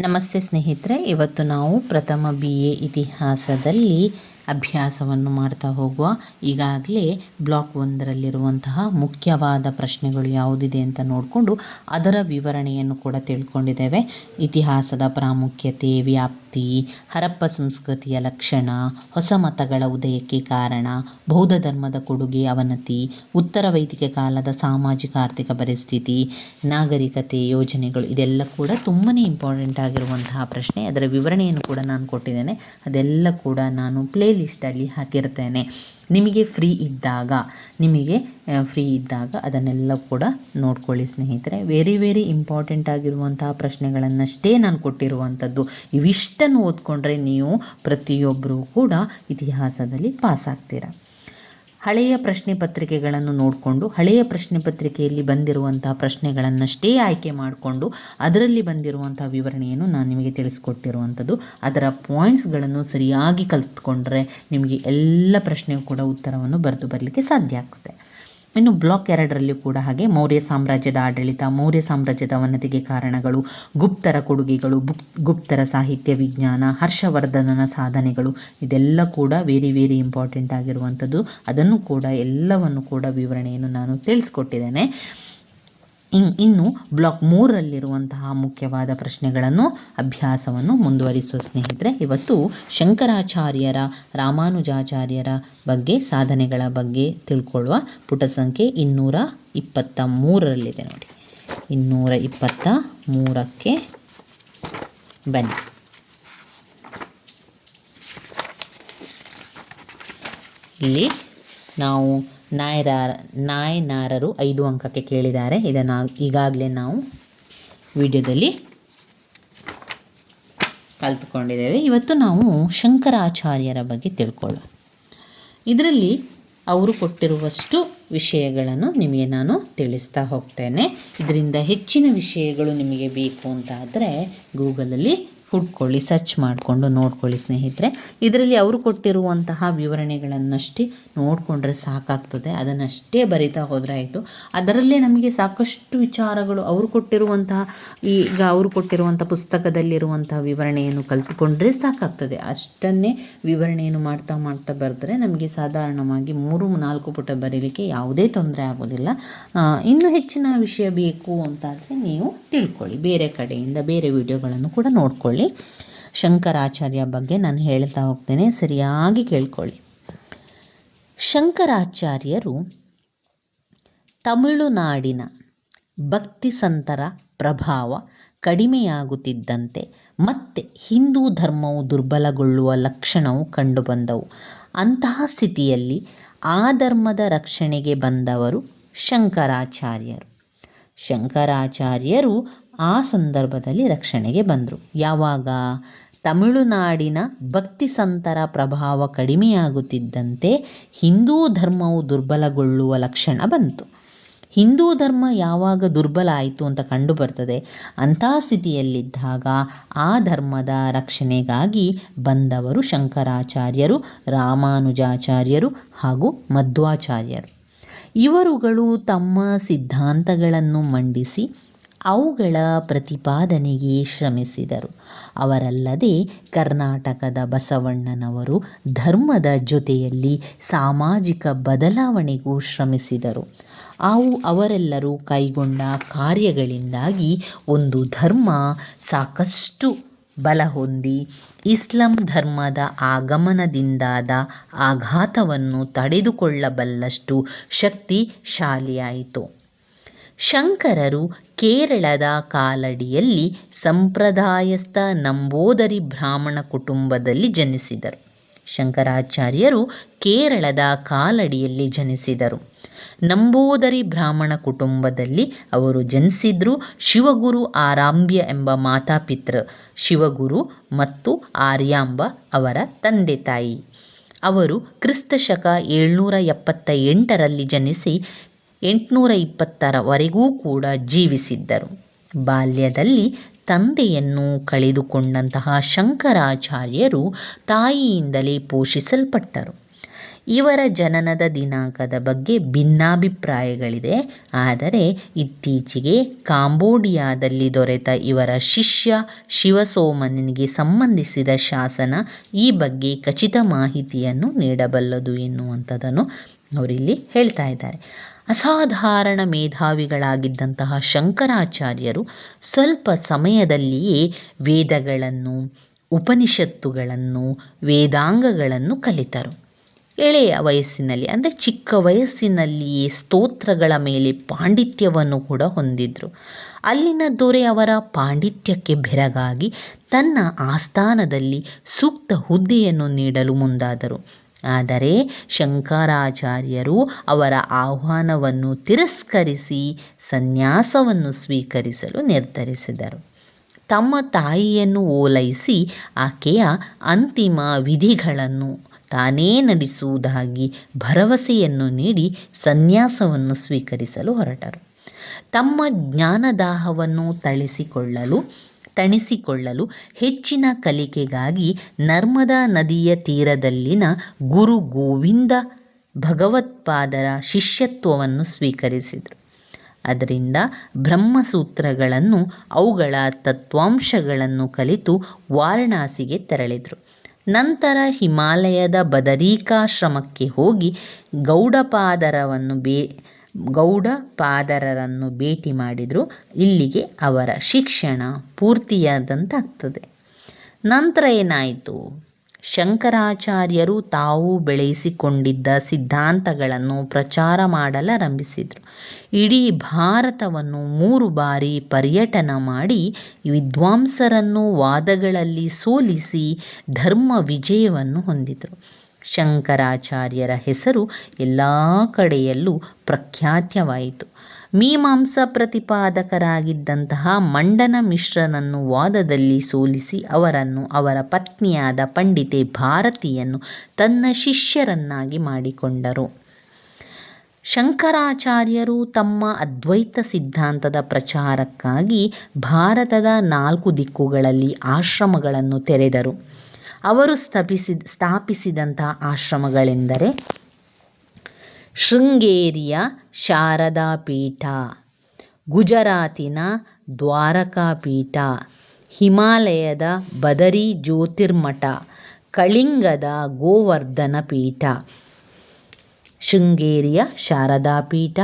ನಮಸ್ತೆ ಸ್ನೇಹಿತರೆ ಇವತ್ತು ನಾವು ಪ್ರಥಮ ಬಿ ಎ ಇತಿಹಾಸದಲ್ಲಿ ಅಭ್ಯಾಸವನ್ನು ಮಾಡ್ತಾ ಹೋಗುವ ಈಗಾಗಲೇ ಬ್ಲಾಕ್ ಒಂದರಲ್ಲಿರುವಂತಹ ಮುಖ್ಯವಾದ ಪ್ರಶ್ನೆಗಳು ಯಾವುದಿದೆ ಅಂತ ನೋಡಿಕೊಂಡು ಅದರ ವಿವರಣೆಯನ್ನು ಕೂಡ ತಿಳ್ಕೊಂಡಿದ್ದೇವೆ. ಇತಿಹಾಸದ ಪ್ರಾಮುಖ್ಯತೆ, ವ್ಯಾಪ್ತಿ, ಹರಪ್ಪ ಸಂಸ್ಕೃತಿಯ ಲಕ್ಷಣ, ಹೊಸ ಮತಗಳ ಉದಯಕ್ಕೆ ಕಾರಣ, ಬೌದ್ಧ ಧರ್ಮದ ಕೊಡುಗೆ ಅವನತಿ, ಉತ್ತರ ವೈದಿಕ ಕಾಲದ ಸಾಮಾಜಿಕ ಆರ್ಥಿಕ ಪರಿಸ್ಥಿತಿ, ನಾಗರಿಕತೆ, ಯೋಜನೆಗಳು ಇದೆಲ್ಲ ಕೂಡ ತುಂಬಾ ಇಂಪಾರ್ಟೆಂಟ್ ಆಗಿರುವಂತಹ ಪ್ರಶ್ನೆ. ಅದರ ವಿವರಣೆಯನ್ನು ಕೂಡ ನಾನು ಕೊಟ್ಟಿದ್ದೇನೆ. ಅದೆಲ್ಲ ಕೂಡ ನಾನು ಪ್ಲೇ ಲಿಸ್ಟಲ್ಲಿ ಹಾಕಿರ್ತೇನೆ. ನಿಮಗೆ ಫ್ರೀ ಇದ್ದಾಗ, ನಿಮಗೆ ಫ್ರೀ ಇದ್ದಾಗ ಅದನ್ನೆಲ್ಲ ಕೂಡ ನೋಡ್ಕೊಳ್ಳಿ ಸ್ನೇಹಿತರೆ. ವೆರಿ ವೆರಿ ಇಂಪಾರ್ಟೆಂಟ್ ಆಗಿರುವಂತಹ ಪ್ರಶ್ನೆಗಳನ್ನಷ್ಟೇ ನಾನು ಕೊಟ್ಟಿರುವಂಥದ್ದು. ಇವಿಷ್ಟನ್ನು ಓದ್ಕೊಂಡ್ರೆ ನೀವು ಪ್ರತಿಯೊಬ್ಬರೂ ಕೂಡ ಇತಿಹಾಸದಲ್ಲಿ ಪಾಸ್ ಆಗ್ತೀರಾ? ಹಳೆಯ ಪ್ರಶ್ನೆ ಪತ್ರಿಕೆಗಳನ್ನು ನೋಡಿಕೊಂಡು, ಹಳೆಯ ಪ್ರಶ್ನೆ ಪತ್ರಿಕೆಯಲ್ಲಿ ಬಂದಿರುವಂತಹ ಪ್ರಶ್ನೆಗಳನ್ನಷ್ಟೇ ಆಯ್ಕೆ ಮಾಡಿಕೊಂಡು, ಅದರಲ್ಲಿ ಬಂದಿರುವಂತಹ ವಿವರಣೆಯನ್ನು ನಾನು ನಿಮಗೆ ತಿಳಿಸ್ಕೊಟ್ಟಿರುವಂಥದ್ದು. ಅದರ ಪಾಯಿಂಟ್ಸ್ಗಳನ್ನು ಸರಿಯಾಗಿ ಕಲ್ತ್ಕೊಂಡ್ರೆ ನಿಮಗೆ ಎಲ್ಲ ಪ್ರಶ್ನೆಗೂ ಕೂಡ ಉತ್ತರವನ್ನು ಬರೆದು ಬರಲಿಕ್ಕೆ ಸಾಧ್ಯ ಆಗ್ತದೆ. ಇನ್ನು ಬ್ಲಾಕ್ ಎರಡರಲ್ಲಿ ಕೂಡ ಹಾಗೆ ಮೌರ್ಯ ಸಾಮ್ರಾಜ್ಯದ ಆಡಳಿತ, ಮೌರ್ಯ ಸಾಮ್ರಾಜ್ಯದ ವನತಿಗೆ ಕಾರಣಗಳು, ಗುಪ್ತರ ಕೊಡುಗೆಗಳು ಗುಪ್ತರ ಸಾಹಿತ್ಯ ವಿಜ್ಞಾನ, ಹರ್ಷವರ್ಧನನ ಸಾಧನೆಗಳು, ಇದೆಲ್ಲ ಕೂಡ ವೆರಿ ವೆರಿ ಇಂಪಾರ್ಟೆಂಟ್ ಆಗಿರುವಂಥದ್ದು. ಅದನ್ನು ಕೂಡ ಎಲ್ಲವನ್ನು ಕೂಡ ವಿವರಣೆಯನ್ನು ನಾನು ತಿಳಿಸ್ಕೊಟ್ಟಿದ್ದೇನೆ. ಇನ್, ಇನ್ನು ಬ್ಲಾಕ್ ಮೂರರಲ್ಲಿರುವಂತಹ ಮುಖ್ಯವಾದ ಪ್ರಶ್ನೆಗಳನ್ನು, ಅಭ್ಯಾಸವನ್ನು ಮುಂದುವರಿಸುವ ಸ್ನೇಹಿತರೆ, ಇವತ್ತು ಶಂಕರಾಚಾರ್ಯರ, ರಾಮಾನುಜಾಚಾರ್ಯರ ಬಗ್ಗೆ, ಸಾಧನೆಗಳ ಬಗ್ಗೆ ತಿಳ್ಕೊಳ್ಳುವ ಪುಟ ಸಂಖ್ಯೆ ಇನ್ನೂರ ಇಪ್ಪತ್ತ ಮೂರರಲ್ಲಿದೆ ನೋಡಿ. ಇನ್ನೂರ ಇಪ್ಪತ್ತ ಮೂರಕ್ಕೆ ಬನ್ನಿ. ಇಲ್ಲಿ ನಾವು ನಾಯರ ನಾಯನಾರರು ಐದು ಅಂಕಕ್ಕೆ ಕೇಳಿದ್ದಾರೆ. ಇದನ್ನು ಈಗಾಗಲೇ ನಾವು ವಿಡಿಯೋದಲ್ಲಿ ಕಲ್ತ್ಕೊಂಡಿದ್ದೇವೆ. ಇವತ್ತು ನಾವು ಶಂಕರಾಚಾರ್ಯರ ಬಗ್ಗೆ ತಿಳ್ಕೊಳ್ಳೋಣ. ಇದರಲ್ಲಿ ಅವರು ಕೊಟ್ಟಿರುವಷ್ಟು ವಿಷಯಗಳನ್ನು ನಿಮಗೆ ನಾನು ತಿಳಿಸ್ತಾ ಹೋಗ್ತೇನೆ. ಇದರಿಂದ ಹೆಚ್ಚಿನ ವಿಷಯಗಳು ನಿಮಗೆ ಬೇಕು ಅಂತ ಆದರೆ ಗೂಗಲಲ್ಲಿ ಹುಡ್ಕೊಳ್ಳಿ ಸರ್ಚ್ ಮಾಡಿಕೊಂಡು ನೋಡ್ಕೊಳ್ಳಿ ಸ್ನೇಹಿತರೆ. ಇದರಲ್ಲಿ ಅವರು ಕೊಟ್ಟಿರುವಂತಹ ವಿವರಣೆಗಳನ್ನಷ್ಟೇ ನೋಡಿಕೊಂಡ್ರೆ ಸಾಕಾಗ್ತದೆ. ಅದನ್ನಷ್ಟೇ ಬರಿತಾ ಹೋದರೆ ಆಯಿತು. ಅದರಲ್ಲೇ ನಮಗೆ ಸಾಕಷ್ಟು ವಿಚಾರಗಳು ಅವರು ಕೊಟ್ಟಿರುವಂತಹ, ಈಗ ಅವರು ಕೊಟ್ಟಿರುವಂಥ ಪುಸ್ತಕದಲ್ಲಿರುವಂತಹ ವಿವರಣೆಯನ್ನು ಕಲ್ತುಕೊಂಡ್ರೆ ಸಾಕಾಗ್ತದೆ. ಅಷ್ಟನ್ನೇ ವಿವರಣೆಯನ್ನು ಮಾಡ್ತಾ ಮಾಡ್ತಾ ಬರೆದ್ರೆ ನಮಗೆ ಸಾಧಾರಣವಾಗಿ ಮೂರು, ನಾಲ್ಕು ಪುಟ ಬರೀಲಿಕ್ಕೆ ಯಾವುದೇ ತೊಂದರೆ ಆಗೋದಿಲ್ಲ. ಇನ್ನೂ ಹೆಚ್ಚಿನ ವಿಷಯ ಬೇಕು ಅಂತಾದರೆ ನೀವು ತಿಳ್ಕೊಳ್ಳಿ. ಬೇರೆ ಕಡೆಯಿಂದ ಬೇರೆ ವಿಡಿಯೋಗಳನ್ನು ಕೂಡ ನೋಡ್ಕೊಳ್ಳಿ. ಶಂಕರಾಚಾರ್ಯ ಬಗ್ಗೆ ನಾನು ಹೇಳ್ತಾ ಹೋಗ್ತೇನೆ. ಸರಿಯಾಗಿ ಕೇಳ್ಕೊಳ್ಳಿ. ಶಂಕರಾಚಾರ್ಯರು ತಮಿಳುನಾಡಿನ ಭಕ್ತಿ ಸಂತರ ಪ್ರಭಾವ ಕಡಿಮೆಯಾಗುತ್ತಿದ್ದಂತೆ ಮತ್ತೆ ಹಿಂದೂ ಧರ್ಮವು ದುರ್ಬಲಗೊಳ್ಳುವ ಲಕ್ಷಣವು ಕಂಡುಬಂದವು. ಅಂತಹ ಸ್ಥಿತಿಯಲ್ಲಿ ಆ ಧರ್ಮದ ರಕ್ಷಣೆಗೆ ಬಂದವರು ಶಂಕರಾಚಾರ್ಯರು. ಶಂಕರಾಚಾರ್ಯರು ಆ ಸಂದರ್ಭದಲ್ಲಿ ರಕ್ಷಣೆಗೆ ಬಂದರು. ಯಾವಾಗ? ತಮಿಳುನಾಡಿನ ಭಕ್ತಿ ಸಂತರ ಪ್ರಭಾವ ಕಡಿಮೆಯಾಗುತ್ತಿದ್ದಂತೆ ಹಿಂದೂ ಧರ್ಮವು ದುರ್ಬಲಗೊಳ್ಳುವ ಲಕ್ಷಣ ಬಂತು. ಹಿಂದೂ ಧರ್ಮ ಯಾವಾಗ ದುರ್ಬಲ ಆಯಿತು ಅಂತ ಕಂಡು ಬರ್ತದೆ ಅಂಥ ಸ್ಥಿತಿಯಲ್ಲಿದ್ದಾಗ ಆ ಧರ್ಮದ ರಕ್ಷಣೆಗಾಗಿ ಬಂದವರು ಶಂಕರಾಚಾರ್ಯರು, ರಾಮಾನುಜಾಚಾರ್ಯರು ಹಾಗೂ ಮಧ್ವಾಚಾರ್ಯರು. ಇವರುಗಳು ತಮ್ಮ ಸಿದ್ಧಾಂತಗಳನ್ನು ಮಂಡಿಸಿ ಅವುಗಳ ಪ್ರತಿಪಾದನೆಗೆ ಶ್ರಮಿಸಿದರು. ಅವರಲ್ಲದೆ ಕರ್ನಾಟಕದ ಬಸವಣ್ಣನವರು ಧರ್ಮದ ಜೊತೆಯಲ್ಲಿ ಸಾಮಾಜಿಕ ಬದಲಾವಣೆಗೂ ಶ್ರಮಿಸಿದರು. ಅವು ಅವರೆಲ್ಲರೂ ಕೈಗೊಂಡ ಕಾರ್ಯಗಳಿಂದಾಗಿ ಒಂದು ಧರ್ಮ ಸಾಕಷ್ಟು ಬಲ ಹೊಂದಿ, ಇಸ್ಲಾಂ ಧರ್ಮದ ಆಗಮನದಿಂದಾದ ಆಘಾತವನ್ನು ತಡೆದುಕೊಳ್ಳಬಲ್ಲಷ್ಟು ಶಕ್ತಿಶಾಲಿಯಾಯಿತು. ಶಂಕರರು ಕೇರಳದ ಕಾಲಡಿಯಲ್ಲಿ ಸಂಪ್ರದಾಯಸ್ಥ ನಂಬೋದರಿ ಬ್ರಾಹ್ಮಣ ಕುಟುಂಬದಲ್ಲಿ ಜನಿಸಿದರು. ಶಂಕರಾಚಾರ್ಯರು ಕೇರಳದ ಕಾಲಡಿಯಲ್ಲಿ ಜನಿಸಿದರು. ನಂಬೋದರಿ ಬ್ರಾಹ್ಮಣ ಕುಟುಂಬದಲ್ಲಿ ಅವರು ಜನಿಸಿದ್ರು ಶಿವಗುರು ಆರಾಂಬ್ಯ ಎಂಬ ಮಾತಾಪಿತೃ ಶಿವಗುರು ಮತ್ತು ಆರ್ಯಾಂಬ ಅವರ ತಂದೆ ತಾಯಿ. ಅವರು ಕ್ರಿಸ್ತ ಶಕ ಏಳ್ನೂರ ಎಪ್ಪತ್ತ ಎಂಟರಲ್ಲಿ ಜನಿಸಿ ಎಂಟುನೂರ ಇಪ್ಪತ್ತರವರೆಗೂ ಕೂಡ ಜೀವಿಸಿದ್ದರು. ಬಾಲ್ಯದಲ್ಲಿ ತಂದೆಯನ್ನು ಕಳೆದುಕೊಂಡಂತಹ ಶಂಕರಾಚಾರ್ಯರು ತಾಯಿಯಿಂದಲೇ ಪೋಷಿಸಲ್ಪಟ್ಟರು. ಇವರ ಜನನದ ದಿನಾಂಕದ ಬಗ್ಗೆ ಭಿನ್ನಾಭಿಪ್ರಾಯಗಳಿದೆ. ಆದರೆ ಇತ್ತೀಚೆಗೆ ಕಾಂಬೋಡಿಯಾದಲ್ಲಿ ದೊರೆತ ಇವರ ಶಿಷ್ಯ ಶಿವಸೋಮನಿಗೆ ಸಂಬಂಧಿಸಿದ ಶಾಸನ ಈ ಬಗ್ಗೆ ಖಚಿತ ಮಾಹಿತಿಯನ್ನು ನೀಡಬಲ್ಲದು ಎನ್ನುವಂಥದ್ದನ್ನು ಅವರಿಲ್ಲಿ ಹೇಳ್ತಾ ಇದ್ದಾರೆ. ಅಸಾಧಾರಣ ಮೇಧಾವಿಗಳಾಗಿದ್ದಂತಹ ಶಂಕರಾಚಾರ್ಯರು ಸ್ವಲ್ಪ ಸಮಯದಲ್ಲಿಯೇ ವೇದಗಳನ್ನು, ಉಪನಿಷತ್ತುಗಳನ್ನು, ವೇದಾಂಗಗಳನ್ನು ಕಲಿತರು. ಎಳೆಯ ವಯಸ್ಸಿನಲ್ಲಿ, ಅಂದರೆ ಚಿಕ್ಕ ವಯಸ್ಸಿನಲ್ಲಿಯೇ ಸ್ತೋತ್ರಗಳ ಮೇಲೆ ಪಾಂಡಿತ್ಯವನ್ನು ಕೂಡ ಹೊಂದಿದ್ರು. ಅಲ್ಲಿನ ದೊರೆ ಅವರ ಪಾಂಡಿತ್ಯಕ್ಕೆ ಬೆರಗಾಗಿ ತನ್ನ ಆಸ್ಥಾನದಲ್ಲಿ ಸೂಕ್ತ ಹುದ್ದೆಯನ್ನು ನೀಡಲು ಮುಂದಾದರು. ಆದರೆ ಶಂಕರಾಚಾರ್ಯರು ಅವರ ಆಹ್ವಾನವನ್ನು ತಿರಸ್ಕರಿಸಿ ಸನ್ಯಾಸವನ್ನು ಸ್ವೀಕರಿಸಲು ನಿರ್ಧರಿಸಿದರು. ತಮ್ಮ ತಾಯಿಯನ್ನು ಓಲೈಸಿ ಆಕೆಯ ಅಂತಿಮ ವಿಧಿಗಳನ್ನು ತಾನೇ ನಡೆಸುವುದಾಗಿ ಭರವಸೆಯನ್ನು ನೀಡಿ ಸನ್ಯಾಸವನ್ನು ಸ್ವೀಕರಿಸಲು ಹೊರಟರು. ತಮ್ಮ ಜ್ಞಾನದಾಹವನ್ನು ತಳಿಸಿಕೊಳ್ಳಲು ತಣಿಸಿಕೊಳ್ಳಲು ಹೆಚ್ಚಿನ ಕಲಿಕೆಗಾಗಿ ನರ್ಮದಾ ನದಿಯ ತೀರದಲ್ಲಿನ ಗುರು ಗೋವಿಂದ ಭಗವತ್ಪಾದರ ಶಿಷ್ಯತ್ವವನ್ನು ಸ್ವೀಕರಿಸಿದರು. ಅದರಿಂದ ಬ್ರಹ್ಮಸೂತ್ರಗಳನ್ನು ಅವುಗಳ ತತ್ವಾಂಶಗಳನ್ನು ಕಲಿತು ವಾರಣಾಸಿಗೆ ತೆರಳಿದರು. ನಂತರ ಹಿಮಾಲಯದ ಬದರೀಕಾಶ್ರಮಕ್ಕೆ ಹೋಗಿ ಗೌಡಪಾದರವನ್ನು ಬೇ ಗೌಡಪಾದರರನ್ನು ಭೇಟಿ ಮಾಡಿದರು. ಇಲ್ಲಿಗೆ ಅವರ ಶಿಕ್ಷಣ ಪೂರ್ತಿಯಾದಂತಾಗ್ತದೆ. ನಂತರ ಏನಾಯಿತು? ಶಂಕರಾಚಾರ್ಯರು ತಾವು ಬೆಳೆಸಿಕೊಂಡಿದ್ದ ಸಿದ್ಧಾಂತಗಳನ್ನು ಪ್ರಚಾರ ಮಾಡಲಾರಂಭಿಸಿದರು. ಇಡೀ ಭಾರತವನ್ನು ಮೂರು ಬಾರಿ ಪರ್ಯಟನ ಮಾಡಿ ವಿದ್ವಾಂಸರನ್ನು ವಾದಗಳಲ್ಲಿ ಸೋಲಿಸಿ ಧರ್ಮ ವಿಜಯವನ್ನು ಹೊಂದಿದರು. ಶಂಕರಾಚಾರ್ಯರ ಹೆಸರು ಎಲ್ಲ ಕಡೆಯಲ್ಲೂ ಪ್ರಖ್ಯಾತವಾಯಿತು. ಮೀಮಾಂಸಾ ಪ್ರತಿಪಾದಕರಾಗಿದ್ದಂತಹ ಮಂಡನ ಮಿಶ್ರನನ್ನು ವಾದದಲ್ಲಿ ಸೋಲಿಸಿ ಅವರನ್ನು ಅವರ ಪತ್ನಿಯಾದ ಪಂಡಿತೆ ಭಾರತಿಯನ್ನು ತನ್ನ ಶಿಷ್ಯರನ್ನಾಗಿ ಮಾಡಿಕೊಂಡರು. ಶಂಕರಾಚಾರ್ಯರು ತಮ್ಮ ಅದ್ವೈತ ಸಿದ್ಧಾಂತದ ಪ್ರಚಾರಕ್ಕಾಗಿ ಭಾರತದ ನಾಲ್ಕು ದಿಕ್ಕುಗಳಲ್ಲಿ ಆಶ್ರಮಗಳನ್ನು ತೆರೆದರು. ಅವರು ಸ್ಥಾಪಿಸಿ, ಸ್ಥಾಪಿಸಿದಂತಹ ಆಶ್ರಮಗಳೆಂದರೆ ಶೃಂಗೇರಿಯ ಶಾರದಾ ಪೀಠ ಗುಜರಾತಿನ ದ್ವಾರಕಾ ಪೀಠ ಹಿಮಾಲಯದ ಬದರಿ ಜ್ಯೋತಿರ್ಮಠ, ಕಳಿಂಗದ ಗೋವರ್ಧನ ಪೀಠ, ಶೃಂಗೇರಿಯ ಶಾರದಾ ಪೀಠ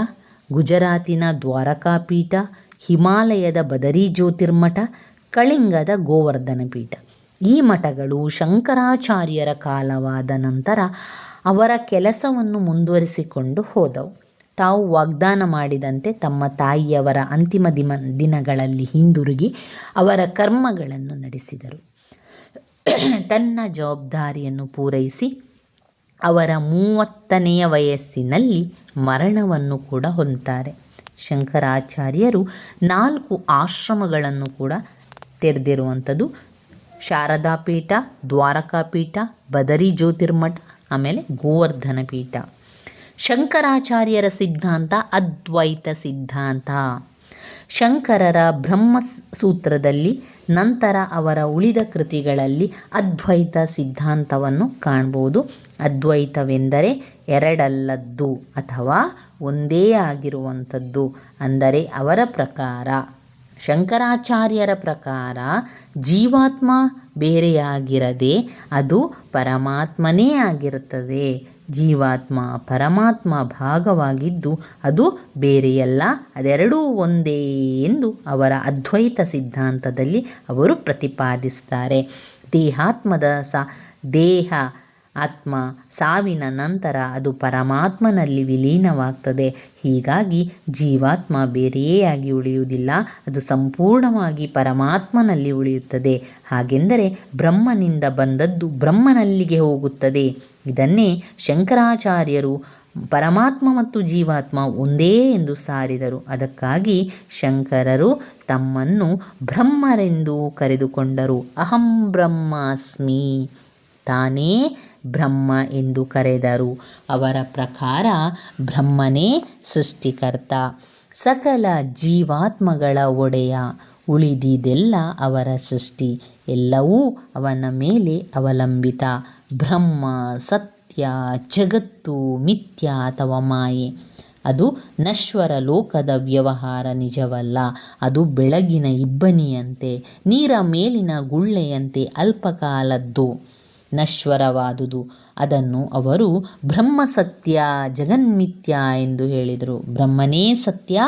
ಗುಜರಾತಿನ ದ್ವಾರಕಾ ಪೀಠ ಹಿಮಾಲಯದ ಬದರಿ ಜ್ಯೋತಿರ್ಮಠ, ಕಳಿಂಗದ ಗೋವರ್ಧನ ಪೀಠ. ಈ ಮಠಗಳು ಶಂಕರಾಚಾರ್ಯರ ಕಾಲವಾದ ನಂತರ ಅವರ ಕೆಲಸವನ್ನು ಮುಂದುವರಿಸಿಕೊಂಡು ಹೋದವು. ತಾವು ವಾಗ್ದಾನ ಮಾಡಿದಂತೆ ತಮ್ಮ ತಾಯಿಯವರ ಅಂತಿಮ ದಿನ ದಿನಗಳಲ್ಲಿ ಹಿಂದಿರುಗಿ ಅವರ ಕರ್ಮಗಳನ್ನು ನಡೆಸಿದರು. ತನ್ನ ಜವಾಬ್ದಾರಿಯನ್ನು ಪೂರೈಸಿ ಅವರ ಮೂವತ್ತನೆಯ ವಯಸ್ಸಿನಲ್ಲಿ ಮರಣವನ್ನು ಕೂಡ ಹೊಂದ್ತಾರೆ ಶಂಕರಾಚಾರ್ಯರು ನಾಲ್ಕು ಆಶ್ರಮಗಳನ್ನು ಕೂಡ ತೆರೆದಿರುವಂಥದ್ದು. ಶಾರದಾ ಪೀಠ, ದ್ವಾರಕಾ ಪೀಠ, ಬದರಿ ಜ್ಯೋತಿರ್ಮಠ, ಆಮೇಲೆ ಗೋವರ್ಧನ ಪೀಠ. ಶಂಕರಾಚಾರ್ಯರ ಸಿದ್ಧಾಂತ, ಅದ್ವೈತ ಸಿದ್ಧಾಂತ. ಶಂಕರರ ಬ್ರಹ್ಮ ಸೂತ್ರದಲ್ಲಿ ನಂತರ ಅವರ ಉಳಿದ ಕೃತಿಗಳಲ್ಲಿ ಅದ್ವೈತ ಸಿದ್ಧಾಂತವನ್ನು ಕಾಣ್ಬೋದು. ಅದ್ವೈತವೆಂದರೆ ಎರಡಲ್ಲದ್ದು ಅಥವಾ ಒಂದೇ ಆಗಿರುವಂಥದ್ದು ಅಂದರೆ ಅವರ ಪ್ರಕಾರ. ಶಂಕರಾಚಾರ್ಯರ ಪ್ರಕಾರ ಜೀವಾತ್ಮ ಬೇರೆಯಾಗಿರದೆ ಅದು ಪರಮಾತ್ಮನೇ ಆಗಿರುತ್ತದೆ. ಜೀವಾತ್ಮ ಪರಮಾತ್ಮ ಭಾಗವಾಗಿದ್ದು ಅದು ಬೇರೆಯಲ್ಲ, ಅದೆರಡೂ ಒಂದೇ ಎಂದು ಅವರ ಅದ್ವೈತ ಸಿದ್ಧಾಂತದಲ್ಲಿ ಅವರು ಪ್ರತಿಪಾದಿಸ್ತಾರೆ. ದೇಹಾತ್ಮದ ಸ, ದೇಹ ಆತ್ಮ ಸಾವಿನ ನಂತರ ಅದು ಪರಮಾತ್ಮನಲ್ಲಿ ವಿಲೀನವಾಗ್ತದೆ. ಹೀಗಾಗಿ ಜೀವಾತ್ಮ ಬೇರೆಯೇ ಆಗಿ ಉಳಿಯುವುದಿಲ್ಲ, ಅದು ಸಂಪೂರ್ಣವಾಗಿ ಪರಮಾತ್ಮನಲ್ಲಿ ಉಳಿಯುತ್ತದೆ. ಹಾಗೆಂದರೆ ಬ್ರಹ್ಮನಿಂದ ಬಂದದ್ದು ಬ್ರಹ್ಮನಲ್ಲಿಗೆ ಹೋಗುತ್ತದೆ. ಇದನ್ನೇ ಶಂಕರಾಚಾರ್ಯರು ಪರಮಾತ್ಮ ಮತ್ತು ಜೀವಾತ್ಮ ಒಂದೇ ಎಂದು ಸಾರಿದರು. ಅದಕ್ಕಾಗಿ ಶಂಕರರು ತಮ್ಮನ್ನು ಬ್ರಹ್ಮರೆಂದು ಕರೆದುಕೊಂಡರು. ಅಹಂ ಬ್ರಹ್ಮಾಸ್ಮಿ. ತಾನೇ ಬ್ರಹ್ಮ ಎಂದು ಕರೆದರು. ಅವರ ಪ್ರಕಾರ ಬ್ರಹ್ಮನೇ ಸೃಷ್ಟಿಕರ್ತ. ಸಕಲ ಜೀವಾತ್ಮಗಳ ಒಡೆಯ ಉಳಿದಿದೆಲ್ಲ ಅವರ ಸೃಷ್ಟಿ. ಎಲ್ಲವೂ ಅವನ ಮೇಲೆ ಅವಲಂಬಿತ. ಬ್ರಹ್ಮ, ಸತ್ಯ, ಜಗತ್ತು, ಮಿಥ್ಯ ಅಥವಾ ಮಾಯೆ. ಅದು ನಶ್ವರ ಲೋಕದ ವ್ಯವಹಾರ ನಿಜವಲ್ಲ. ಅದು ಬೆಳಗಿನ ಇಬ್ಬನಿಯಂತೆ, ನೀರ ಮೇಲಿನ ಗುಳ್ಳೆಯಂತೆ ಅಲ್ಪಕಾಲದ್ದು. ನಶ್ವರವಾದುದು. ಅದನ್ನು ಅವರು ಬ್ರಹ್ಮ ಸತ್ಯ ಜಗನ್ಮಿಥ್ಯ ಎಂದು ಹೇಳಿದರು. ಬ್ರಹ್ಮನೇ ಸತ್ಯ,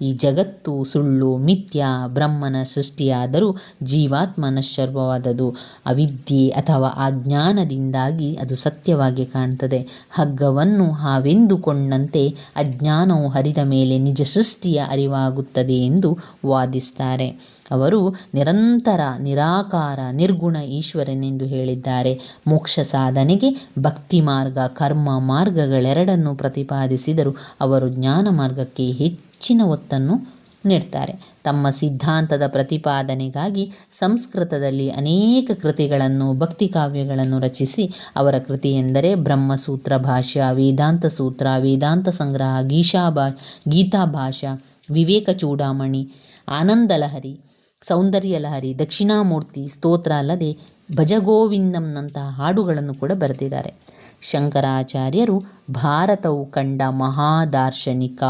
ಈ ಜಗತ್ತು ಸುಳ್ಳು, ಮಿಥ್ಯ, ಬ್ರಹ್ಮನ ಸೃಷ್ಟಿಯಾದರೂ ಜೀವಾತ್ಮ ನಶ್ವರವಾದದು ಅವಿದ್ಯೆ ಅಥವಾ ಅಜ್ಞಾನದಿಂದಾಗಿ ಅದು ಸತ್ಯವಾಗಿ ಕಾಣ್ತದೆ. ಹಗ್ಗವನ್ನು ಹಾವೆಂದುಕೊಂಡಂತೆ ಅಜ್ಞಾನವು ಹರಿದ ಮೇಲೆ ನಿಜ ಸೃಷ್ಟಿಯ ಅರಿವಾಗುತ್ತದೆ ಎಂದು ವಾದಿಸ್ತಾರೆ. ಅವರು ನಿರಂತರ, ನಿರಾಕಾರ, ನಿರ್ಗುಣ ಈಶ್ವರನೆಂದು ಹೇಳಿದ್ದಾರೆ. ಮೋಕ್ಷ ಸಾಧನೆಗೆ ಭಕ್ತಿ ಮಾರ್ಗ, ಕರ್ಮ ಮಾರ್ಗಗಳೆರಡನ್ನು ಪ್ರತಿಪಾದಿಸಿದರು ಅವರು ಜ್ಞಾನ ಮಾರ್ಗಕ್ಕೆ ಹೆಚ್ಚಿನ ಒತ್ತನ್ನು ನೀಡ್ತಾರೆ. ತಮ್ಮ ಸಿದ್ಧಾಂತದ ಪ್ರತಿಪಾದನೆಗಾಗಿ ಸಂಸ್ಕೃತದಲ್ಲಿ ಅನೇಕ ಕೃತಿಗಳನ್ನು, ಭಕ್ತಿ ಕಾವ್ಯಗಳನ್ನು ರಚಿಸಿ ಅವರ ಕೃತಿ ಎಂದರೆ ಬ್ರಹ್ಮಸೂತ್ರ, ಭಾಷ್ಯ, ವೇದಾಂತ ಸೂತ್ರ, ವೇದಾಂತ ಸಂಗ್ರಹ ಗೀಶಾ ಭಾ ಗೀತಾ ಭಾಷಾ ವಿವೇಕ ಚೂಡಾಮಣಿ ಆನಂದಲಹರಿ ಸೌಂದರ್ಯ ಲಹರಿ ದಕ್ಷಿಣಾಮೂರ್ತಿ, ಸ್ತೋತ್ರ ಅಲ್ಲದೆ ಭಜಗೋವಿಂದಂನಂತಹ ಹಾಡುಗಳನ್ನು ಕೂಡ ಬರೆದಿದ್ದಾರೆ. ಶಂಕರಾಚಾರ್ಯರು ಭಾರತವು ಕಂಡ ಮಹಾದಾರ್ಶನಿಕ.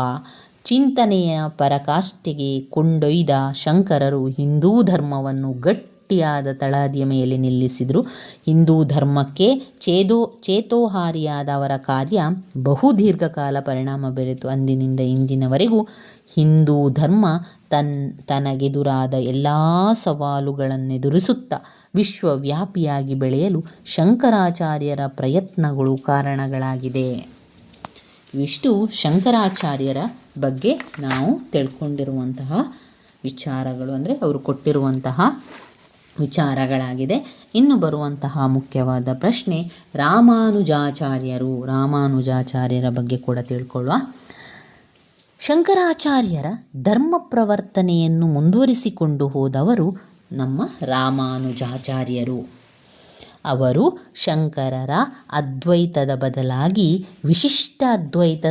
ಚಿಂತನೆಯ ಪರಕಾಷ್ಠೆಗೆ ಕೊಂಡೊಯ್ದ ಶಂಕರರು ಹಿಂದೂ ಧರ್ಮವನ್ನು ಗಟ್ಟಿಯಾದ ತಳಹದಿಯ ಮೇಲೆ ನಿಲ್ಲಿಸಿದರು. ಹಿಂದೂ ಧರ್ಮಕ್ಕೆ ಚೇದೋ ಚೇತೋಹಾರಿಯಾದ ಅವರ ಕಾರ್ಯ ಬಹು ದೀರ್ಘಕಾಲ ಪರಿಣಾಮ ಬೀರಿತು. ಅಂದಿನಿಂದ ಇಂದಿನವರೆಗೂ ಹಿಂದೂ ಧರ್ಮ ತನ್, ತನಗೆದುರಾದ ಎಲ್ಲ ಸವಾಲುಗಳನ್ನೆದುರಿಸುತ್ತಾ ವಿಶ್ವವ್ಯಾಪಿಯಾಗಿ ಬೆಳೆಯಲು ಶಂಕರಾಚಾರ್ಯರ ಪ್ರಯತ್ನಗಳು ಕಾರಣಗಳಾಗಿದೆ ಇವಿಷ್ಟು ಶಂಕರಾಚಾರ್ಯರ ಬಗ್ಗೆ ನಾವು ತಿಳ್ಕೊಂಡಿರುವಂತಹ ವಿಚಾರಗಳು ಅಂದರೆ ಅವರು ಕೊಟ್ಟಿರುವಂತಹ ವಿಚಾರಗಳಾಗಿದೆ. ಇನ್ನು ಬರುವಂತಹ ಮುಖ್ಯವಾದ ಪ್ರಶ್ನೆ, ರಾಮಾನುಜಾಚಾರ್ಯರು, ರಾಮಾನುಜಾಚಾರ್ಯರ ಬಗ್ಗೆ ಕೂಡ ತಿಳ್ಕೊಳ್ಳುವ ಶಂಕರಾಚಾರ್ಯರ ಧರ್ಮ ಪ್ರವರ್ತನೆಯನ್ನು ಮುಂದುವರಿಸಿಕೊಂಡು ಹೋದವರು ನಮ್ಮ ರಾಮಾನುಜಾಚಾರ್ಯರು. ಅವರು ಶಂಕರರ ಅದ್ವೈತದ ಬದಲಾಗಿ ವಿಶಿಷ್ಟ ಅದ್ವೈತ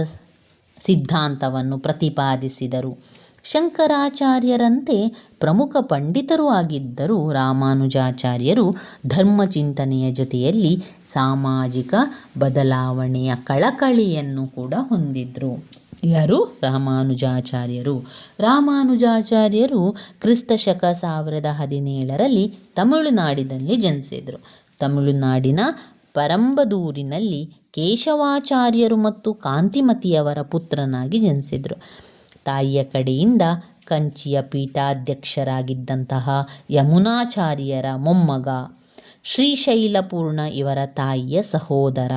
ಸಿದ್ಧಾಂತವನ್ನು ಪ್ರತಿಪಾದಿಸಿದರು. ಶಂಕರಾಚಾರ್ಯರಂತೆ ಪ್ರಮುಖ ಪಂಡಿತರೂ ಆಗಿದ್ದರೂ ರಾಮಾನುಜಾಚಾರ್ಯರು ಧರ್ಮಚಿಂತನೆಯ ಜೊತೆಯಲ್ಲಿ ಸಾಮಾಜಿಕ ಬದಲಾವಣೆಯ ಕಳಕಳಿಯನ್ನು ಕೂಡ ಹೊಂದಿದ್ರು. ಯಾರು? ರಾಮಾನುಜಾಚಾರ್ಯರು. ರಾಮಾನುಜಾಚಾರ್ಯರು ಕ್ರಿಸ್ತ ಶಕ ಸಾವಿರದ ಹದಿನೇಳರಲ್ಲಿ ತಮಿಳುನಾಡಿನಲ್ಲಿ ಜನಿಸಿದರು. ತಮಿಳುನಾಡಿನ ಪರಂಬದೂರಿನಲ್ಲಿ ಕೇಶವಾಚಾರ್ಯರು ಮತ್ತು ಕಾಂತಿಮತಿಯವರ ಪುತ್ರನಾಗಿ ಜನಿಸಿದರು. ತಾಯಿಯ ಕಡೆಯಿಂದ ಕಂಚಿಯ ಪೀಠಾಧ್ಯಕ್ಷರಾಗಿದ್ದಂತಹ ಯಮುನಾಚಾರ್ಯರ ಮೊಮ್ಮಗ ಶ್ರೀಶೈಲಪೂರ್ಣ ಇವರ ತಾಯಿಯ ಸಹೋದರ.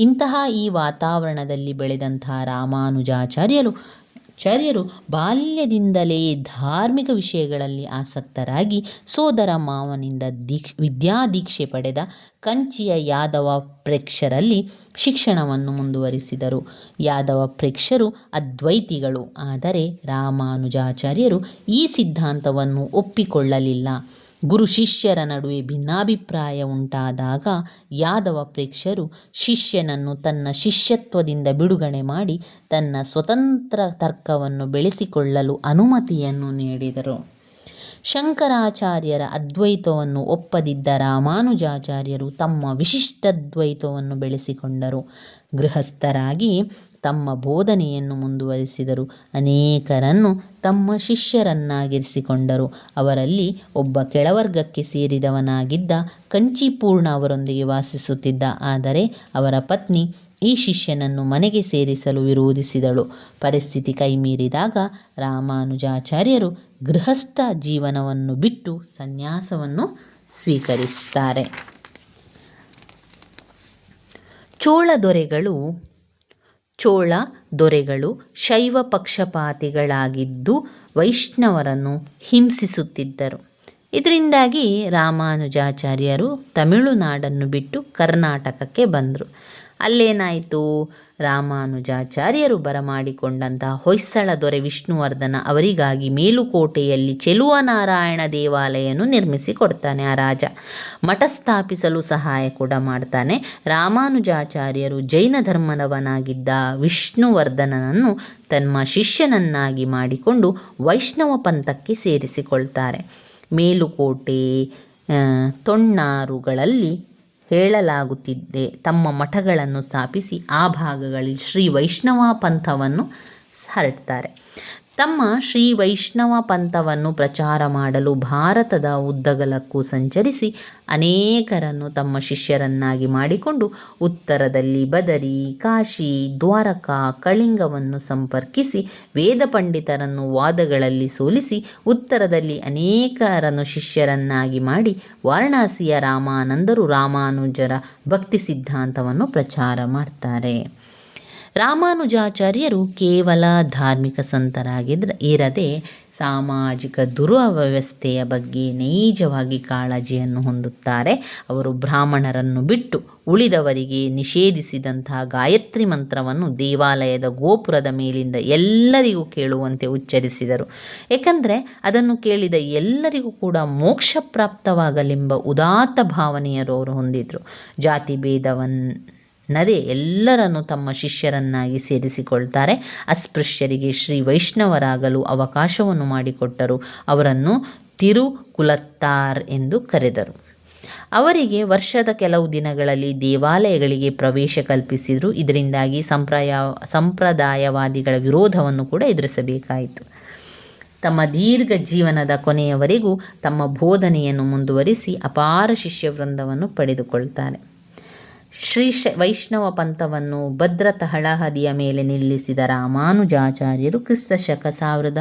ಇಂತಹ ಈ ವಾತಾವರಣದಲ್ಲಿ ಬೆಳೆದಂತಹ ರಾಮಾನುಜಾಚಾರ್ಯರು, ಚಾರ್ಯರು ಬಾಲ್ಯದಿಂದಲೇ ಧಾರ್ಮಿಕ ವಿಷಯಗಳಲ್ಲಿ ಆಸಕ್ತರಾಗಿ ಸೋದರ ಮಾವನಿಂದ ದೀಕ್ಷ, ವಿದ್ಯಾದೀಕ್ಷೆ ಪಡೆದ ಕಂಚಿಯ ಯಾದವ ಪ್ರೇಕ್ಷರಲ್ಲಿ ಶಿಕ್ಷಣವನ್ನು ಮುಂದುವರಿಸಿದರು. ಯಾದವ ಪ್ರೇಕ್ಷರು ಅದ್ವೈತಿಗಳು, ಆದರೆ ರಾಮಾನುಜಾಚಾರ್ಯರು ಈ ಸಿದ್ಧಾಂತವನ್ನು ಒಪ್ಪಿಕೊಳ್ಳಲಿಲ್ಲ. ಗುರು ಶಿಷ್ಯರ ನಡುವೆ ಭಿನ್ನಾಭಿಪ್ರಾಯ ಉಂಟಾದಾಗ ಯಾದವ ಪ್ರೇಕ್ಷರು ಶಿಷ್ಯನನ್ನು ತನ್ನ ಶಿಷ್ಯತ್ವದಿಂದ ಬಿಡುಗಡೆ ಮಾಡಿ ತನ್ನ ಸ್ವತಂತ್ರ ತರ್ಕವನ್ನು ಬೆಳೆಸಿಕೊಳ್ಳಲು ಅನುಮತಿಯನ್ನು ನೀಡಿದರು. ಶಂಕರಾಚಾರ್ಯರ ಅದ್ವೈತವನ್ನು ಒಪ್ಪದಿದ್ದ ರಾಮಾನುಜಾಚಾರ್ಯರು ತಮ್ಮ ವಿಶಿಷ್ಟದ್ವೈತವನ್ನು ಬೆಳೆಸಿಕೊಂಡರು. ಗೃಹಸ್ಥರಾಗಿ ತಮ್ಮ ಬೋಧನೆಯನ್ನು ಮುಂದುವರಿಸಿದರು. ಅನೇಕರನ್ನು ತಮ್ಮ ಶಿಷ್ಯರನ್ನಾಗಿರಿಸಿಕೊಂಡರು. ಅವರಲ್ಲಿ ಒಬ್ಬ ಕೆಳವರ್ಗಕ್ಕೆ ಸೇರಿದವನಾಗಿದ್ದ ಕಂಚಿಪೂರ್ಣ ಅವರೊಂದಿಗೆ ವಾಸಿಸುತ್ತಿದ್ದ. ಆದರೆ ಅವರ ಪತ್ನಿ ಈ ಶಿಷ್ಯನನ್ನು ಮನೆಗೆ ಸೇರಿಸಲು ವಿರೋಧಿಸಿದಳು. ಪರಿಸ್ಥಿತಿ ಕೈಮೀರಿದಾಗ ರಾಮಾನುಜಾಚಾರ್ಯರು ಗೃಹಸ್ಥ ಜೀವನವನ್ನು ಬಿಟ್ಟು ಸನ್ಯಾಸವನ್ನು ಸ್ವೀಕರಿಸುತ್ತಾರೆ ಚೋಳ ದೊರೆಗಳು ಚೋಳ ದೊರೆಗಳು ಶೈವ ಪಕ್ಷಪಾತಿಗಳಾಗಿದ್ದು ವೈಷ್ಣವರನ್ನು ಹಿಂಸಿಸುತ್ತಿದ್ದರು. ಇದರಿಂದಾಗಿ ರಾಮಾನುಜಾಚಾರ್ಯರು ತಮಿಳುನಾಡನ್ನು ಬಿಟ್ಟು ಕರ್ನಾಟಕಕ್ಕೆ ಬಂದರು. ಅಲ್ಲೇನಾಯಿತು? ರಾಮಾನುಜಾಚಾರ್ಯರು ಬರಮಾಡಿಕೊಂಡಂತಹ ಹೊಯ್ಸಳ ದೊರೆ ವಿಷ್ಣುವರ್ಧನ ಅವರಿಗಾಗಿ ಮೇಲುಕೋಟೆಯಲ್ಲಿ ಚೆಲುವ ನಾರಾಯಣ ದೇವಾಲಯವನ್ನು ನಿರ್ಮಿಸಿಕೊಡ್ತಾನೆ ಆ ರಾಜ. ಮಠ ಸ್ಥಾಪಿಸಲು ಸಹಾಯ ಕೂಡ ಮಾಡ್ತಾನೆ. ರಾಮಾನುಜಾಚಾರ್ಯರು ಜೈನ ಧರ್ಮದವನಾಗಿದ್ದ ವಿಷ್ಣುವರ್ಧನನನ್ನು ತಮ್ಮ ಶಿಷ್ಯನನ್ನಾಗಿ ಮಾಡಿಕೊಂಡು ವೈಷ್ಣವ ಪಂಥಕ್ಕೆ ಸೇರಿಸಿಕೊಳ್ತಾರೆ. ಮೇಲುಕೋಟೆ ತೊಣ್ಣಾರುಗಳಲ್ಲಿ ಹೇಳಲಾಗುತ್ತಿದ್ದೆ. ತಮ್ಮ ಮಠಗಳನ್ನು ಸ್ಥಾಪಿಸಿ ಆ ಭಾಗಗಳಲ್ಲಿ ಶ್ರೀ ವೈಷ್ಣವ ಪಂಥವನ್ನು ಹರಡ್ತಾರೆ. ತಮ್ಮ ಶ್ರೀ ವೈಷ್ಣವ ಪಂಥವನ್ನು ಪ್ರಚಾರ ಮಾಡಲು ಭಾರತದ ಉದ್ದಗಲಕ್ಕೂ ಸಂಚರಿಸಿ ಅನೇಕರನ್ನು ತಮ್ಮ ಶಿಷ್ಯರನ್ನಾಗಿ ಮಾಡಿಕೊಂಡು ಉತ್ತರದಲ್ಲಿ ಬದರಿ, ಕಾಶಿ, ದ್ವಾರಕಾ, ಕಳಿಂಗವನ್ನು ಸಂಪರ್ಕಿಸಿ ವೇದ ಪಂಡಿತರನ್ನು ವಾದಗಳಲ್ಲಿ ಸೋಲಿಸಿ ಉತ್ತರದಲ್ಲಿ ಅನೇಕರನ್ನು ಶಿಷ್ಯರನ್ನಾಗಿ ಮಾಡಿ ವಾರಣಾಸಿಯ ರಾಮಾನಂದರು ರಾಮಾನುಜರ ಭಕ್ತಿ ಸಿದ್ಧಾಂತವನ್ನು ಪ್ರಚಾರ ಮಾಡ್ತಾರೆ. ರಾಮಾನುಜಾಚಾರ್ಯರು ಕೇವಲ ಧಾರ್ಮಿಕ ಸಂತರಾಗಿದ್ದರೆ ಇರದೆ ಸಾಮಾಜಿಕ ದುರವ್ಯವಸ್ಥೆಯ ಬಗ್ಗೆ ನೈಜವಾಗಿ ಕಾಳಜಿಯನ್ನು ಹೊಂದುತ್ತಾರೆ. ಅವರು ಬ್ರಾಹ್ಮಣರನ್ನು ಬಿಟ್ಟು ಉಳಿದವರಿಗೆ ನಿಷೇಧಿಸಿದಂತಹ ಗಾಯತ್ರಿ ಮಂತ್ರವನ್ನು ದೇವಾಲಯದ ಗೋಪುರದ ಮೇಲಿಂದ ಎಲ್ಲರಿಗೂ ಕೇಳುವಂತೆ ಉಚ್ಚರಿಸಿದರು. ಏಕೆಂದರೆ ಅದನ್ನು ಕೇಳಿದ ಎಲ್ಲರಿಗೂ ಕೂಡ ಮೋಕ್ಷ ಪ್ರಾಪ್ತವಾಗಲೆಂಬ ಉದಾತ್ತ ಭಾವನೆಯರು ಅವರು ಹೊಂದಿದ್ದರು ಜಾತಿ ಭೇದವನ್ನು ನದೆ ಎಲ್ಲರನ್ನು ತಮ್ಮ ಶಿಷ್ಯರನ್ನಾಗಿ ಸೇರಿಸಿಕೊಳ್ತಾರೆ. ಅಸ್ಪೃಶ್ಯರಿಗೆ ಶ್ರೀ ವೈಷ್ಣವರಾಗಲು ಅವಕಾಶವನ್ನು ಮಾಡಿಕೊಟ್ಟರು. ಅವರನ್ನು ತಿರುಕುಲತ್ತಾರ್ ಎಂದು ಕರೆದರು. ಅವರಿಗೆ ವರ್ಷದ ಕೆಲವು ದಿನಗಳಲ್ಲಿ ದೇವಾಲಯಗಳಿಗೆ ಪ್ರವೇಶ ಕಲ್ಪಿಸಿದರು. ಇದರಿಂದಾಗಿ ಸಂಪ್ರಾಯ, ಸಂಪ್ರದಾಯವಾದಿಗಳ ವಿರೋಧವನ್ನು ಕೂಡ ಎದುರಿಸಬೇಕಾಯಿತು. ತಮ್ಮ ದೀರ್ಘ ಜೀವನದ ಕೊನೆಯವರೆಗೂ ತಮ್ಮ ಬೋಧನೆಯನ್ನು ಮುಂದುವರಿಸಿ ಅಪಾರ ಶಿಷ್ಯವೃಂದವನ್ನು ಪಡೆದುಕೊಳ್ತಾರೆ. ಶ್ರೀ ವೈಷ್ಣವ ಪಂಥವನ್ನು ಭದ್ರ ತಹಳಹದಿಯ ಮೇಲೆ ನಿಲ್ಲಿಸಿದ ರಾಮಾನುಜಾಚಾರ್ಯರು ಕ್ರಿಸ್ತ ಶಕ ಸಾವಿರದ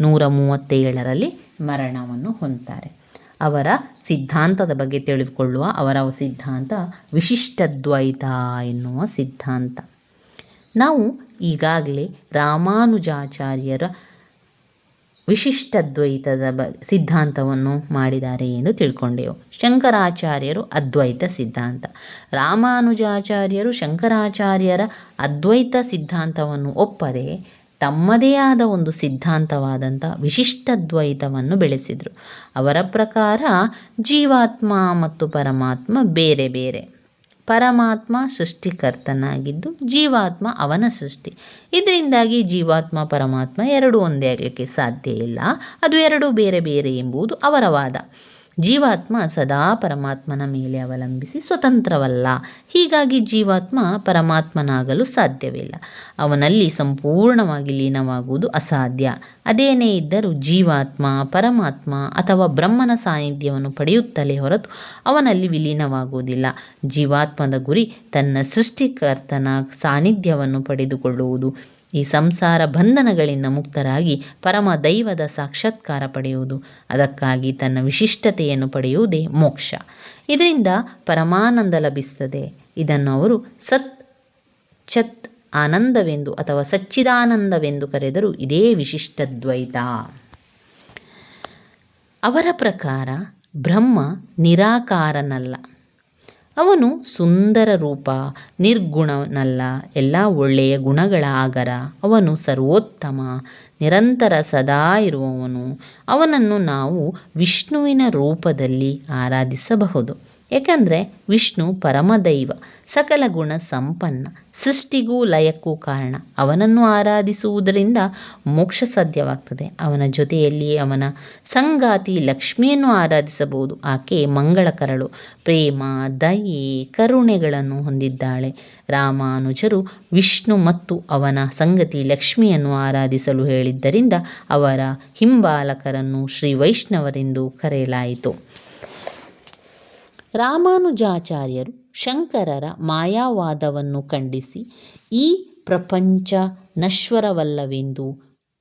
ನೂರ ಮೂವತ್ತೇಳರಲ್ಲಿ ಮರಣವನ್ನು ಹೊಂದ್ತಾರೆ. ಅವರ ಸಿದ್ಧಾಂತದ ಬಗ್ಗೆ ತಿಳಿದುಕೊಳ್ಳುವ ಅವರ ಸಿದ್ಧಾಂತ ವಿಶಿಷ್ಟದ್ವೈತ ಎನ್ನುವ ಸಿದ್ಧಾಂತ. ನಾವು ಈಗಾಗಲೇ ರಾಮಾನುಜಾಚಾರ್ಯರ ವಿಶಿಷ್ಟದ್ವೈತದ ಬ, ಸಿದ್ಧಾಂತವನ್ನು ಮಾಡಿದ್ದಾರೆ ಎಂದು ತಿಳ್ಕೊಂಡೆವು. ಶಂಕರಾಚಾರ್ಯರು ಅದ್ವೈತ ಸಿದ್ಧಾಂತ. ರಾಮಾನುಜಾಚಾರ್ಯರು ಶಂಕರಾಚಾರ್ಯರ ಅದ್ವೈತ ಸಿದ್ಧಾಂತವನ್ನು ಒಪ್ಪದೆ ತಮ್ಮದೇ ಆದ ಒಂದು ಸಿದ್ಧಾಂತವಾದಂಥ ವಿಶಿಷ್ಟದ್ವೈತವನ್ನು ಬೆಳೆಸಿದರು. ಅವರ ಪ್ರಕಾರ ಜೀವಾತ್ಮ ಮತ್ತು ಪರಮಾತ್ಮ ಬೇರೆ ಬೇರೆ. ಪರಮಾತ್ಮ ಸೃಷ್ಟಿಕರ್ತನಾಗಿದ್ದು ಜೀವಾತ್ಮ ಅವನ ಸೃಷ್ಟಿ. ಇದರಿಂದಾಗಿ ಜೀವಾತ್ಮ, ಪರಮಾತ್ಮ ಎರಡೂ ಒಂದೇ ಆಗಲಿಕ್ಕೆ ಸಾಧ್ಯ ಇಲ್ಲ. ಅದು ಎರಡು ಬೇರೆ ಬೇರೆ ಎಂಬುದು ಅವರ ವಾದ. ಜೀವಾತ್ಮ ಸದಾ ಪರಮಾತ್ಮನ ಮೇಲೆ ಅವಲಂಬಿಸಿ ಸ್ವತಂತ್ರವಲ್ಲ. ಹೀಗಾಗಿ ಜೀವಾತ್ಮ ಪರಮಾತ್ಮನಾಗಲು ಸಾಧ್ಯವಿಲ್ಲ. ಅವನಲ್ಲಿ ಸಂಪೂರ್ಣವಾಗಿ ಲೀನವಾಗುವುದು ಅಸಾಧ್ಯ. ಅದೇನೇ ಇದ್ದರೂ ಜೀವಾತ್ಮ, ಪರಮಾತ್ಮ ಅಥವಾ ಬ್ರಹ್ಮನ ಸಾನ್ನಿಧ್ಯವನ್ನು ಪಡೆಯುತ್ತಲೇ ಹೊರತು ಅವನಲ್ಲಿ ವಿಲೀನವಾಗುವುದಿಲ್ಲ. ಜೀವಾತ್ಮದ ಗುರಿ ತನ್ನ ಸೃಷ್ಟಿಕರ್ತನ ಸಾನ್ನಿಧ್ಯವನ್ನು ಪಡೆದುಕೊಳ್ಳುವುದು. ಈ ಸಂಸಾರ ಬಂಧನಗಳಿಂದ ಮುಕ್ತರಾಗಿ ಪರಮ ದೈವದ ಸಾಕ್ಷಾತ್ಕಾರ ಪಡೆಯುವುದು. ಅದಕ್ಕಾಗಿ ತನ್ನ ವಿಶಿಷ್ಟತೆಯನ್ನು ಪಡೆಯುವುದೇ ಮೋಕ್ಷ. ಇದರಿಂದ ಪರಮಾನಂದ ಲಭಿಸುತ್ತದೆ. ಇದನ್ನು ಅವರು ಸತ್ ಚತ್ ಆನಂದವೆಂದು ಅಥವಾ ಸಚ್ಚಿದಾನಂದವೆಂದು ಕರೆದರು ಇದೇ ವಿಶಿಷ್ಟ ದ್ವೈತ ಅವರ ಪ್ರಕಾರ ಬ್ರಹ್ಮ ನಿರಾಕಾರನಲ್ಲ. ಅವನು ಸುಂದರ ರೂಪ, ನಿರ್ಗುಣನಲ್ಲ, ಎಲ್ಲ ಒಳ್ಳೆಯ ಗುಣಗಳ ಆಗರ. ಅವನು ಸರ್ವೋತ್ತಮ, ನಿರಂತರ ಸದಾ ಇರುವವನು. ಅವನನ್ನು ನಾವು ವಿಷ್ಣುವಿನ ರೂಪದಲ್ಲಿ ಆರಾಧಿಸಬಹುದು. ಏಕೆಂದರೆ ವಿಷ್ಣು ಪರಮದೈವ, ಸಕಲ ಗುಣ ಸಂಪನ್ನ, ಸೃಷ್ಟಿಗೂ ಲಯಕ್ಕೂ ಕಾರಣ. ಅವನನ್ನು ಆರಾಧಿಸುವುದರಿಂದ ಮೋಕ್ಷ ಸಾಧ್ಯವಾಗ್ತದೆ. ಅವನ ಜೊತೆಯಲ್ಲಿ ಅವನ ಸಂಗಾತಿ ಲಕ್ಷ್ಮಿಯನ್ನು ಆರಾಧಿಸಬಹುದು. ಆಕೆ ಮಂಗಳಕರಳು. ಪ್ರೇಮ, ದಯೆ, ಕರುಣೆಗಳನ್ನು ಹೊಂದಿದ್ದಾಳೆ. ರಾಮಾನುಜರು ವಿಷ್ಣು ಮತ್ತು ಅವನ ಸಂಗತಿ ಲಕ್ಷ್ಮಿಯನ್ನು ಆರಾಧಿಸಲು ಹೇಳಿದ್ದರಿಂದ ಅವರ ಹಿಂಬಾಲಕರನ್ನು ಶ್ರೀ ವೈಷ್ಣವರೆಂದು ಕರೆಯಲಾಯಿತು. ರಾಮಾನುಜಾಚಾರ್ಯರು ಶಂಕರರ ಮಾಯಾವಾದವನ್ನು ಖಂಡಿಸಿ, ಈ ಪ್ರಪಂಚ ನಶ್ವರವಲ್ಲವೆಂದು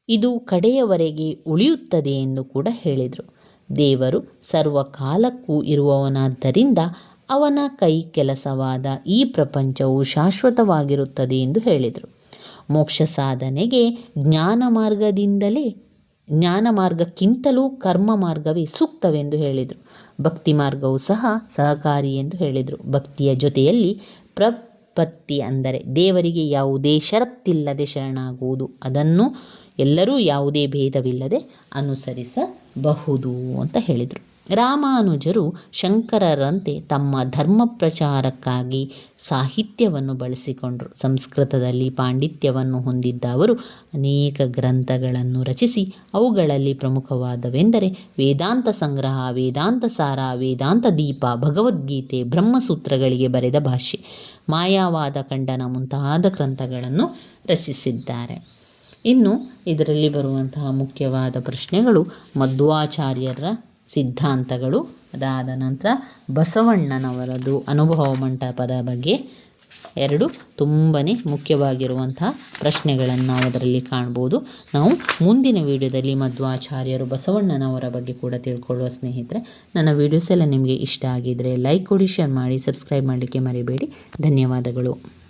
ಇದು ಕಡೆಯವರೆಗೆ ಉಳಿಯುತ್ತದೆ ಎಂದು ಕೂಡ ಹೇಳಿದರು. ದೇವರು ಸರ್ವಕಾಲಕ್ಕೂ ಇರುವವನಾದ್ದರಿಂದ ಅವನ ಕೈ ಕೆಲಸವಾದ ಈ ಪ್ರಪಂಚವು ಶಾಶ್ವತವಾಗಿರುತ್ತದೆ ಎಂದು ಹೇಳಿದರು. ಮೋಕ್ಷ ಸಾಧನೆಗೆ ಜ್ಞಾನ ಮಾರ್ಗದಿಂದಲೇ, ಜ್ಞಾನ ಮಾರ್ಗಕ್ಕಿಂತಲೂ ಕರ್ಮ ಮಾರ್ಗವೇ ಸೂಕ್ತವೆಂದು ಹೇಳಿದರು. ಭಕ್ತಿ ಮಾರ್ಗವು ಸಹ ಸಹಕಾರಿ ಎಂದು ಹೇಳಿದರು. ಭಕ್ತಿಯ ಜೊತೆಯಲ್ಲಿ ಪ್ರಪತ್ತಿ ಅಂದರೆ ದೇವರಿಗೆ ಯಾವುದೇ ಷರತ್ತಿಲ್ಲದೆ ಶರಣಾಗುವುದು. ಅದನ್ನು ಎಲ್ಲರೂ ಯಾವುದೇ ಭೇದವಿಲ್ಲದೆ ಅನುಸರಿಸಬಹುದು ಅಂತ ಹೇಳಿದರು. ರಾಮಾನುಜರು ಶಂಕರರಂತೆ ತಮ್ಮ ಧರ್ಮ ಪ್ರಚಾರಕ್ಕಾಗಿ ಸಾಹಿತ್ಯವನ್ನು ಬಳಸಿಕೊಂಡರು. ಸಂಸ್ಕೃತದಲ್ಲಿ ಪಾಂಡಿತ್ಯವನ್ನು ಹೊಂದಿದ್ದ ಅವರು ಅನೇಕ ಗ್ರಂಥಗಳನ್ನು ರಚಿಸಿ ಅವುಗಳಲ್ಲಿ ಪ್ರಮುಖವಾದವೆಂದರೆ ವೇದಾಂತ ಸಂಗ್ರಹ, ವೇದಾಂತ ಸಾರ, ವೇದಾಂತ ದೀಪ, ಭಗವದ್ಗೀತೆ, ಬ್ರಹ್ಮಸೂತ್ರಗಳಿಗೆ ಬರೆದ ಭಾಷೆ ಮಾಯಾವಾದ ಖಂಡನ ಮುಂತಾದ ಗ್ರಂಥಗಳನ್ನು ರಚಿಸಿದ್ದಾರೆ. ಇನ್ನು ಇದರಲ್ಲಿ ಬರುವಂತಹ ಮುಖ್ಯವಾದ ಪ್ರಶ್ನೆಗಳು ಮಧ್ವಾಚಾರ್ಯರ ಸಿದ್ಧಾಂತಗಳು. ಅದಾದ ನಂತರ ಬಸವಣ್ಣನವರದು ಅನುಭವ ಮಂಟಪದ ಬಗ್ಗೆ ಎರಡು ತುಂಬಾ ಮುಖ್ಯವಾಗಿರುವಂತಹ ಪ್ರಶ್ನೆಗಳನ್ನು ನಾವು ಅದರಲ್ಲಿ ಕಾಣ್ಬೋದು. ನಾವು ಮುಂದಿನ ವಿಡಿಯೋದಲ್ಲಿ ಮಧ್ವಾಚಾರ್ಯರು ಬಸವಣ್ಣನವರ ಬಗ್ಗೆ ಕೂಡ ತಿಳ್ಕೊಳ್ಳುವ ಸ್ನೇಹಿತರೆ, ನನ್ನ ವೀಡಿಯೋಸ್ ಎಲ್ಲ ನಿಮಗೆ ಇಷ್ಟ ಆಗಿದ್ದರೆ ಲೈಕ್ ಕೊಡಿ ಶೇರ್ ಮಾಡಿ ಸಬ್ಸ್ಕ್ರೈಬ್ ಮಾಡಲಿಕ್ಕೆ ಮರಿಬೇಡಿ. ಧನ್ಯವಾದಗಳು.